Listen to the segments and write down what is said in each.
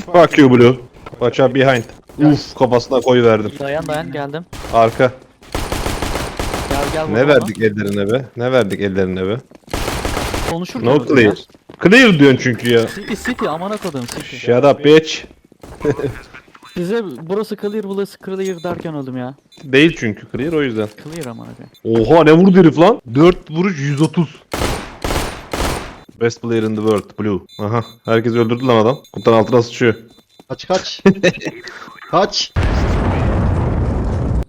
Fuck you Blue. Watch out behind. Uf kafasına koyu verdim. Dayan dayan geldim. Arka. Gel gel Ne vur verdik ellerine be? Ne verdik ellerine be? bana. Konuşurken No clear. Clear diyorsun çünkü ya. ya. City City amına kodum City. Shut up bitch. Size burası clear burası clear derken öldüm ya. Değil çünkü clear o yüzden. Clear amına koyayım. Oha ne vurdu herif lan? 4 vuruş 130. Best player in the world Blue. Aha herkes öldürdü lan adam. Kutan altına sıçıyor. Kaç kaç. kaç.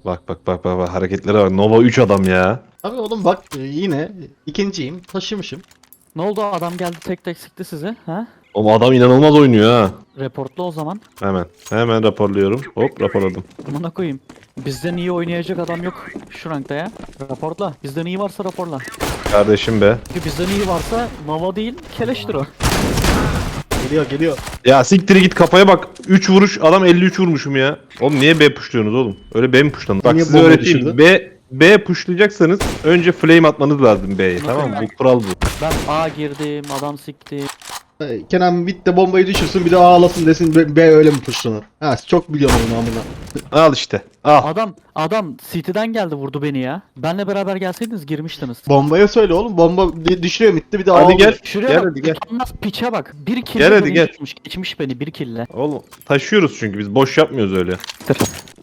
Bak bak bak bak, bak hareketlere bak. Nova 3 adam ya. Abi oğlum bak yine ikinciyim taşımışım. Ne oldu adam geldi tek tek sikti sizi ha? Oğlum adam inanılmaz oynuyor ha. Reportlu o zaman. Hemen. Hemen raporluyorum. Hop raporladım. Amına koyayım. Bizden iyi oynayacak adam yok şu rankta ya. Raporla. Bizden iyi varsa raporla. Kardeşim be. Çünkü bizden iyi varsa Nova değil Keleş'tir o. Geliyor geliyor. Ya siktir git kafaya bak. 3 vuruş adam 53 vurmuşum ya. Oğlum niye B puşluyorsunuz oğlum? Öyle B mi puşlanır? Bak Niye size bomba öğreteyim. düşürdü? B B puşlayacaksanız önce flame atmanız lazım B'ye tamam mı? Bu kural bu. Ben A girdim, adam sikti. Ee, Kenan de bombayı düşürsün bir de ağlasın desin B, B öyle mi tuşlanır? Ha çok biliyorum onu amına. Al işte. Al. Adam adam City'den geldi vurdu beni ya. Benle beraber gelseydiniz girmiştiniz. Bombaya söyle oğlum bomba di- düşürüyor midde bir de Hadi ağlıyor. gel. Şuraya Gel bak. hadi gel. utanmaz piçe bak. Bir kill Gel hadi gel. Geçmiş, geçmiş beni bir kille. Oğlum taşıyoruz çünkü biz boş yapmıyoruz öyle.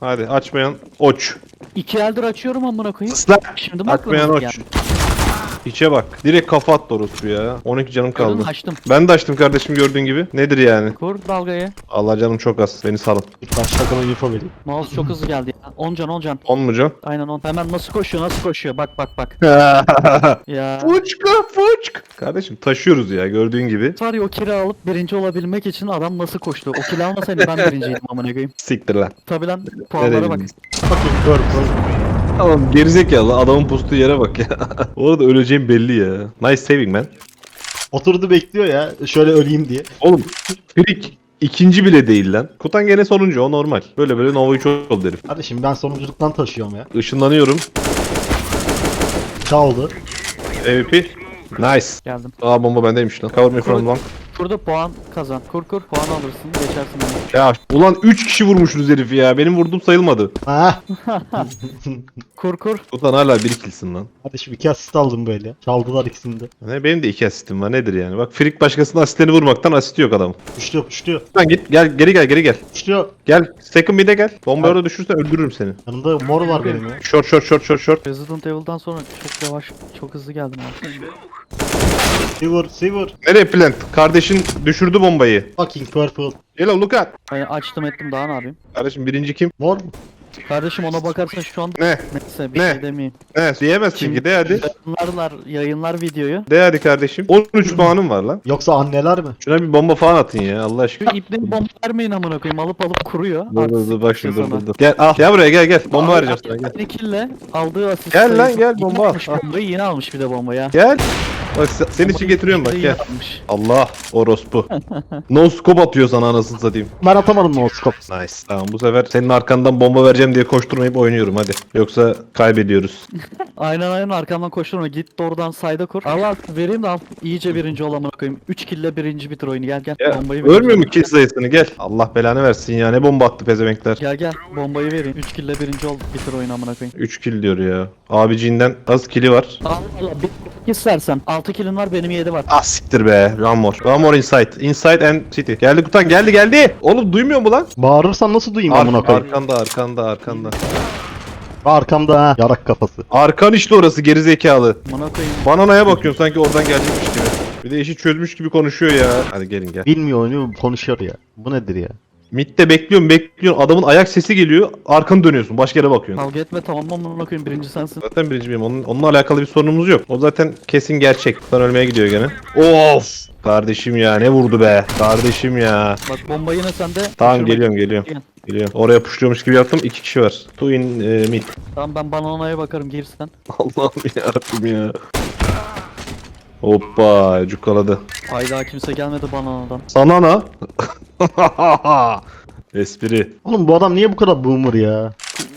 Hadi açmayan oç. İki eldir açıyorum amına koyayım. Isla. Şimdi mi Açmayan aklınıza oç. Geldi? İçe bak. Direkt kafa attı orospu ya. 12 canım kaldı. Açtım. Ben de açtım kardeşim gördüğün gibi. Nedir yani? Kur dalgayı. Allah canım çok az. Beni salın. İlk başta takıma info vereyim. Mouse çok hızlı geldi ya. 10 can 10 can. 10 mu can? Aynen 10. Hemen nasıl koşuyor nasıl koşuyor. Bak bak bak. Ya. Fuçka fuçk. Kardeşim taşıyoruz ya gördüğün gibi. Var ya o kiri alıp birinci olabilmek için adam nasıl koştu. O kili almasaydı ben birinciydim amına koyayım. Siktir lan. Tabi lan puanlara bak. Bakın gör gör. Tamam gerizekalı adamın pustuğu yere bak ya. Orada öleceğim belli ya. Nice saving man. Oturdu bekliyor ya şöyle öleyim diye. Oğlum Frik ikinci bile değil lan. Kutan gene sonuncu o normal. Böyle böyle Nova'yı çok oldu herif. Kardeşim ben sonunculuktan taşıyorum ya. Işınlanıyorum. Çaldı. MVP. Nice. Geldim. Aa bomba bendeymiş lan. Cover me from long. Burada puan kazan. Kur kur puan alırsın geçersin onu. Ya ulan 3 kişi vurmuşuz herifi ya. Benim vurduğum sayılmadı. Ha. Kur kur. Kutan hala bir kilsin lan. Kardeşim iki asist aldım böyle. Çaldılar ikisini de. Ne benim de iki asistim var nedir yani? Bak Frik başkasının asistlerini vurmaktan asist yok adam. Puşluyor puşluyor. Lan git gel geri gel geri gel. Puşluyor. Gel second mid'e gel. Bomba orada düşürsen öldürürüm seni. Yanında mor var benim ya. Short short short short short. Resident Evil'dan sonra çok yavaş, çok hızlı geldim abi. Silver silver. Nereye plant? Kardeşin düşürdü bombayı. Fucking purple. Hello look at. Ben açtım ettim daha ne yapayım? Kardeşim birinci kim? Mor mu? Kardeşim ona bakarsan şu anda Ne? neyse bir Ne? şey demeyeyim. Ne? Diyemezsin Şimdi- ki de hadi. Yayınlarlar, yayınlar videoyu. De hadi kardeşim. 13 puanım var lan. Yoksa anneler mi? Şuna bir bomba falan atın ya Allah Şu aşkına. ipleri bomba vermeyin amına koyayım alıp alıp kuruyor. Dur dur dur bak şimdi dur dur dur. Gel al. Gel buraya gel gel. Bomba vereceğim sana gel. Kille aldığı asist Gel lan, sayısı- gel, Yine bomba al. almış bombayı yine almış bir de bomba ya. Gel. Bak se- senin için getiriyorum bak gel. Allah orospu. no scope atıyor sana anasını satayım. Ben atamadım no scope. Nice. Tamam bu sefer senin arkandan bomba vereceğim diye koşturmayıp oynuyorum hadi. Yoksa kaybediyoruz. Aynen aynen arkamdan koşturma git doğrudan sayda kur. Al al vereyim de al. İyice birinci ol amına koyayım. 3 kille birinci bitir oyunu gel gel. Ya, bombayı vereyim ölmüyor mu kill sayısını gel. Allah belanı versin ya ne bomba attı pezevenkler. Gel gel bombayı vereyim. 3 kille birinci ol bitir oyunu amına koyayım. 3 kill diyor ya. Abiciğinden az kill'i var. Allah Allah bir istersen. 6 killin var benim 7 var. Ah siktir be. One more. One more inside. Inside and city. Geldi Kutan geldi geldi. Oğlum duymuyor mu lan? Bağırırsam nasıl duyayım Ar- amına koyayım? arkanda arkanda arkanda. Arkamda ha. Yarak kafası. Arkan işte orası gerizekalı. Amına koyayım. Bananaya bakıyorsun sanki oradan gelecekmiş gibi. Bir de işi çözmüş gibi konuşuyor ya. Hadi gelin gel. Bilmiyor oyunu konuşuyor ya. Bu nedir ya? Mid'de bekliyorsun bekliyorsun adamın ayak sesi geliyor arkanı dönüyorsun başka yere bakıyorsun. Kavga etme tamam mı koyayım birinci sensin. Zaten birinci benim onun, onunla alakalı bir sorunumuz yok. O zaten kesin gerçek. Sen ölmeye gidiyor gene. Of! Kardeşim ya ne vurdu be. Kardeşim ya. Bak bomba yine sende. Tamam Düşürme. geliyorum geliyorum. Gel. Geliyorum. Oraya puşluyormuş gibi yaptım. iki kişi var. Two in e, mid. Tamam ben bananaya bakarım girsen. Allah'ım yarabbim ya. Hoppa cukkaladı. Hayda kimse gelmedi bananadan. Sana na. Espri. Oğlum bu adam niye bu kadar boomer ya?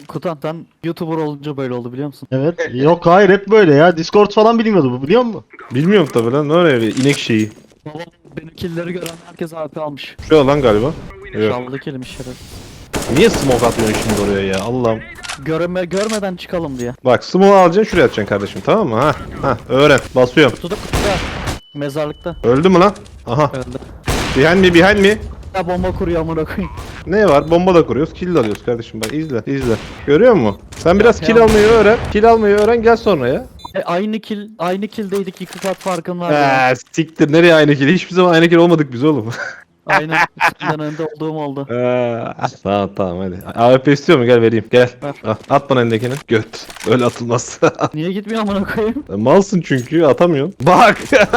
Kutan sen YouTuber olunca böyle oldu biliyor musun? Evet. Yok hayır hep böyle ya. Discord falan bilmiyordu bu biliyor musun? Bilmiyorum tabi lan. Ne öyle bir inek şeyi. Babam benim killleri gören herkes AP almış. Şu lan galiba. Yok. Çaldı kelime şeref. Niye smoke atıyorsun şimdi oraya ya Allah'ım. Görme, görmeden çıkalım diye. Bak smoke alacaksın şuraya atacaksın kardeşim tamam mı? Ha, ha öğren. Basıyorum. Kutuda kutuda. Mezarlıkta. Öldü mü lan? Aha. Öldü. Behind me behind me. Ya bomba kuruyor amına koyayım. Ne var? Bomba da kuruyoruz. Kill de alıyoruz kardeşim. Bak izle izle. Görüyor musun? Sen biraz kill almayı öğren. Kill almayı öğren gel sonra ya. E, aynı kill, aynı killdeydik iki kat farkın var ya. Eee siktir nereye aynı kill? Hiçbir zaman aynı kill olmadık biz oğlum. Aynen önde olduğum oldu. Tamam tamam hadi. AWP istiyor mu? Gel vereyim. Gel. Ver. Al, At bana elindekini. Göt. Öyle atılmaz. Niye gitmiyor amına koyayım? Malsın çünkü atamıyorsun. Bak.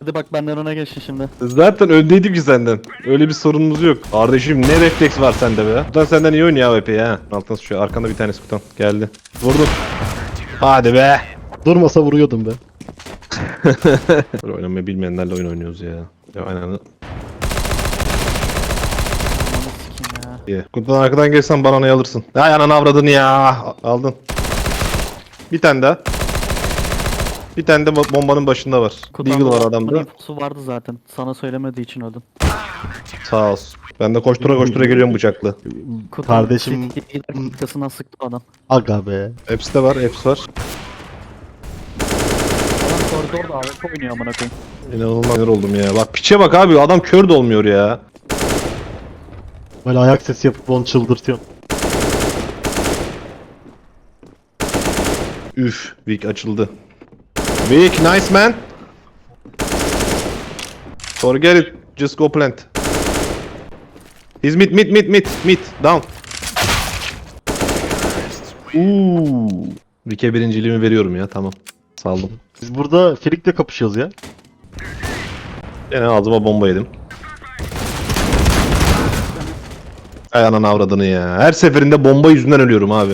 Hadi bak benden öne geçti şimdi. Zaten öndeydim ki senden. Öyle bir sorunumuz yok. Kardeşim ne refleks var sende be. Kutan senden iyi oynuyor AWP ha. Altına şu arkanda bir tanesi kutan. Geldi. Vurdum. Hadi be. Durmasa vuruyordum be. Böyle oynamayı bilmeyenlerle oyun oynuyoruz ya. Ya aynen. Ya. İyi. Kutudan arkadan gelsen bana ne alırsın? Ay ananı avradın ya. Aldın. Bir tane daha. Bir tane de bo- bombanın başında var. Deagle var adamda. Su vardı zaten. Sana söylemediği için öldüm. Sağ olsun. Ben de koştura koştura geliyorum bıçaklı. Kutu Kardeşim- Arkasından sıktı adam. Aga be. Hepsi de var, hepsi var. Adam koridorda AWP oynuyor amına koyayım. İnanılmaz oldum ya. Bak piçe bak abi adam kör de olmuyor ya. Böyle ayak sesi yapıp onu çıldırtıyor. Üf, Vic açıldı. Vic, nice man. Forget it, just go plant. He's mid, mid, mid, mid, mid, down. Uuu. Vic'e birinciliğimi veriyorum ya, tamam. Saldım. Biz burada Frik'le kapışıyoruz ya. Gene ağzıma bomba yedim. Ay ananı avradını ya. Her seferinde bomba yüzünden ölüyorum abi.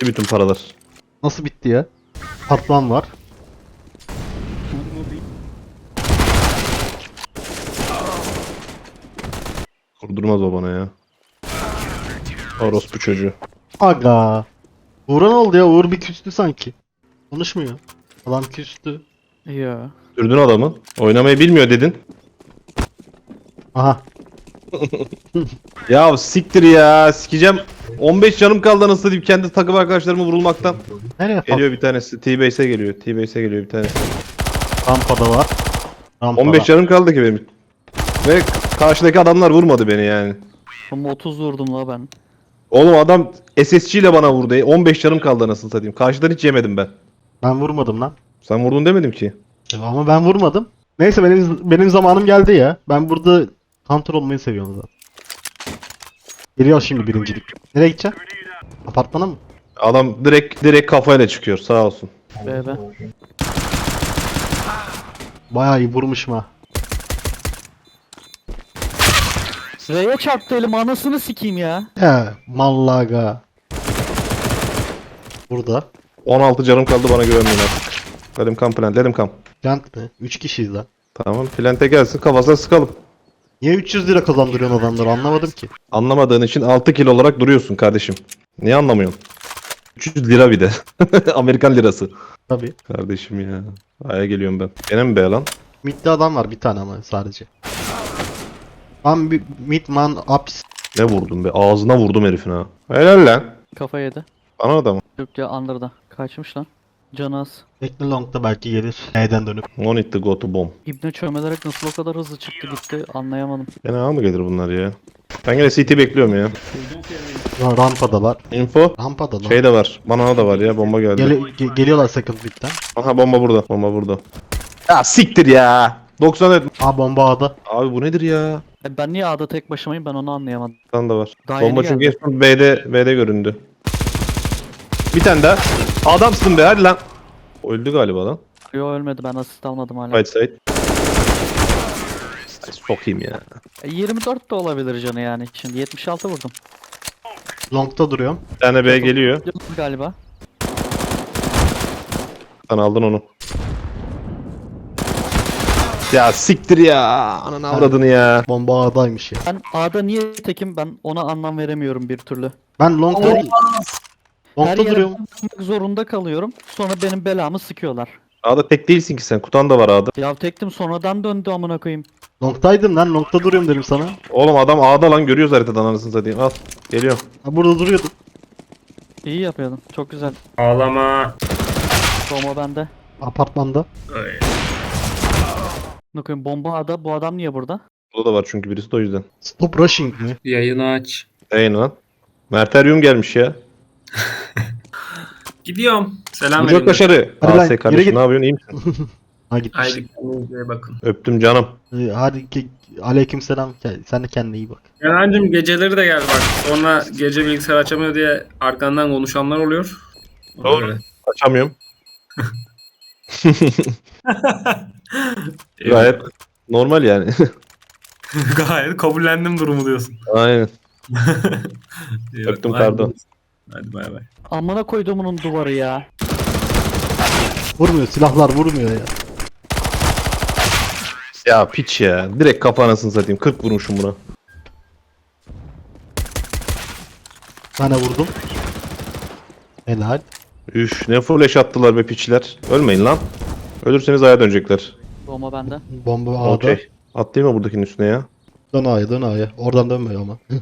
Bütün paralar. Nasıl bitti ya? Patlan var. Vurdurmaz o bana ya. Orospu çocuğu. Aga. Uğur'a ne oldu ya? Uğur bir küstü sanki. Konuşmuyor. Adam küstü. Ya. Dürdün adamı. Oynamayı bilmiyor dedin. Aha. Ya siktir ya. Sikeceğim. 15 canım kaldı nasıl diyeyim kendi takım arkadaşlarıma vurulmaktan. Nereye pat? Geliyor bir tanesi. T-Base'e geliyor. T-Base'e geliyor bir tanesi. Rampada var. Rampada. 15 canım kaldı ki benim. Ve karşıdaki adamlar vurmadı beni yani. Ama 30 vurdum la ben. Oğlum adam SSG ile bana vurdu. 15 canım kaldı nasıl satayım. Karşıdan hiç yemedim ben. Ben vurmadım lan. Sen vurdun demedim ki. E, Ama ben vurmadım. Neyse benim benim zamanım geldi ya. Ben burada kontrol olmayı seviyorum zaten. Geliyor şimdi birincilik. Nereye gideceksin? Apartmana mı? Adam direkt direkt kafayla çıkıyor sağ olsun. BB. Bayağı iyi vurmuşum ha. R'ye çarptı elim anasını sikeyim ya. He, mallaga. Burada. 16 canım kaldı bana güvenmiyorlar. Let him come plant, let him come. Plant mi? 3 kişiyiz lan. Tamam plante gelsin kafasına sıkalım. Niye 300 lira kazandırıyorsun adamları anlamadım ki. Anlamadığın için 6 kilo olarak duruyorsun kardeşim. Niye anlamıyorsun? 300 lira bir de. Amerikan lirası. Tabii. Kardeşim ya. Aya geliyorum ben. Gene mi be lan? Mid'de adam var bir tane ama sadece. Man, bi- mid man ups. Ne vurdun be? Ağzına vurdum herifin ha. Helal lan. Kafa yedi. Bana da mı? Yok ya under'da. Kaçmış lan. Canı az. Tekne long'da belki gelir. Neden dönüp. No need to go to bomb. İbne çömelerek nasıl o kadar hızlı çıktı gitti anlayamadım. Gene A mı gelir bunlar ya? Ben gene CT bekliyorum ya. Ha, Rampadalar. Info. Rampada lan. Şey de var. Bana da var ya. Bomba geldi. Gele- ge- geliyorlar second mid'den. Aha bomba burada. Bomba burada. Ya siktir ya. 94. Aa bomba A'da. Abi bu nedir ya? E ben niye A'da tek başımayım ben onu anlayamadım. Tan da var. Daha yeni bomba çünkü en geldi. son B'de B'de göründü. Bir tane daha. Adamsın be hadi lan. Öldü galiba lan. Yo ölmedi ben asist almadım hala. Right side. Ay, Sokayım ya. E, 24 de olabilir canı yani. Şimdi 76 vurdum. Long'da duruyorum. Bir tane B geliyor. Yok galiba. Sen aldın onu. Ya siktir ya. Ananı avradını ya. Bomba A'daymış ya. Ben A'da niye tekim ben ona anlam veremiyorum bir türlü. Ben long'da Her Long'da yere duruyorum. bakmak zorunda kalıyorum. Sonra benim belamı sıkıyorlar. A'da tek değilsin ki sen. Kutan da var A'da. Ya tektim sonradan döndü amına koyayım. Long'taydım lan. Long'ta duruyorum dedim sana. Oğlum adam A'da lan görüyoruz haritadan anasını satayım. Al. Geliyor. Ha, burada duruyordum. İyi yapıyordun. Çok güzel. Ağlama. Bomba bende. Apartmanda. Ay. Ne koyayım bomba ada. Bu adam niye burada? Burada da var çünkü birisi de o yüzden. Stop rushing mi? Yayını aç. Yayın lan. Merteryum gelmiş ya. Gidiyorum. Selam Çok verin. başarı. Hadi lan, AS yürü kardeşim git. ne yapıyorsun iyi misin? Ha gitmiş. Haydi kendinize bakın. Öptüm canım. Ee, Hadi ki, aleyküm selam. Sen de kendine iyi bak. Kenancım geceleri de gel bak. Sonra gece bilgisayar açamıyor diye arkandan konuşanlar oluyor. Doğru. Öyle. Açamıyorum. Evet. Gayet normal yani. Gayet kabullendim durumu diyorsun. Aynen. Öptüm bakın. Hadi bay bay. Amına koyduğumun duvarı ya. Vurmuyor. Silahlar vurmuyor ya. Ya piç ya. Direkt kafa anasını satayım. 40 vurmuşum buna. Tane vurdum. Helal. Üf ne flash attılar be piçler. Ölmeyin lan. Ölürseniz aya dönecekler. Bomba bende. Bomba A'da. Okey. Atlayayım mı buradakinin üstüne ya? Dön A'ya dön A'ya. Oradan dönmüyor ama.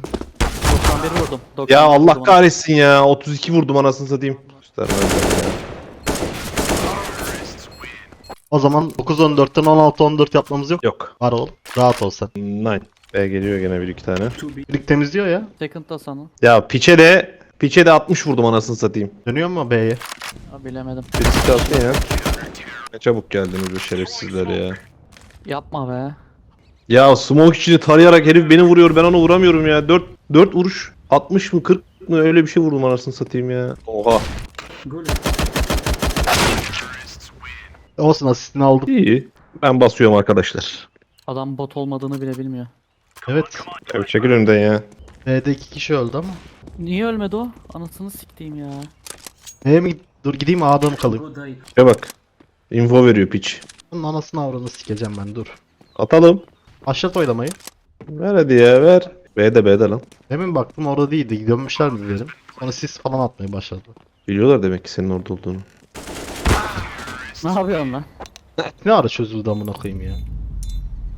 91 vurdum. 91 Ya Allah vurdum. kahretsin ya. 32 vurdum anasını satayım. Göstermez o zaman 9-14'ten 16-14 yapmamız yok. Yok. Var oğlum. Rahat ol sen. 9. B geliyor gene bir iki tane. Birlik temizliyor ya. Second da sana. Ya piçe de piçe de 60 vurdum anasını satayım. Dönüyor mu B'ye? Ha, bilemedim. Birisi kalsın ya. Ne çabuk geldiniz bu şerefsizler ya. Yapma be. Ya smoke içini tarayarak herif beni vuruyor ben onu vuramıyorum ya. 4 4 vuruş 60 mı 40 mı öyle bir şey vurdum anasını satayım ya. Oha. Olsun asistini aldım. İyi. Ben basıyorum arkadaşlar. Adam bot olmadığını bile bilmiyor. Evet. Evet çekil önümden ya. B'de iki kişi öldü ama. Niye ölmedi o? Anasını siktiğim ya. B'ye mi git? Dur gideyim A'da mı kalayım? Ya bak. Info veriyor piç. Bunun anasını avradını sikeceğim ben dur. Atalım. Başlat oylamayı. Ver hadi ya ver. B'de B'de lan. Demin baktım orada değildi. Dönmüşler mi dedim. Sonra sis falan atmaya başladı. Biliyorlar demek ki senin orada olduğunu. Ne yapıyorsun lan? Ne ara çözüldü amına koyayım ya.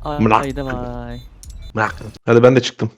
Ay, Mlak. haydi vay. Hadi ben de çıktım.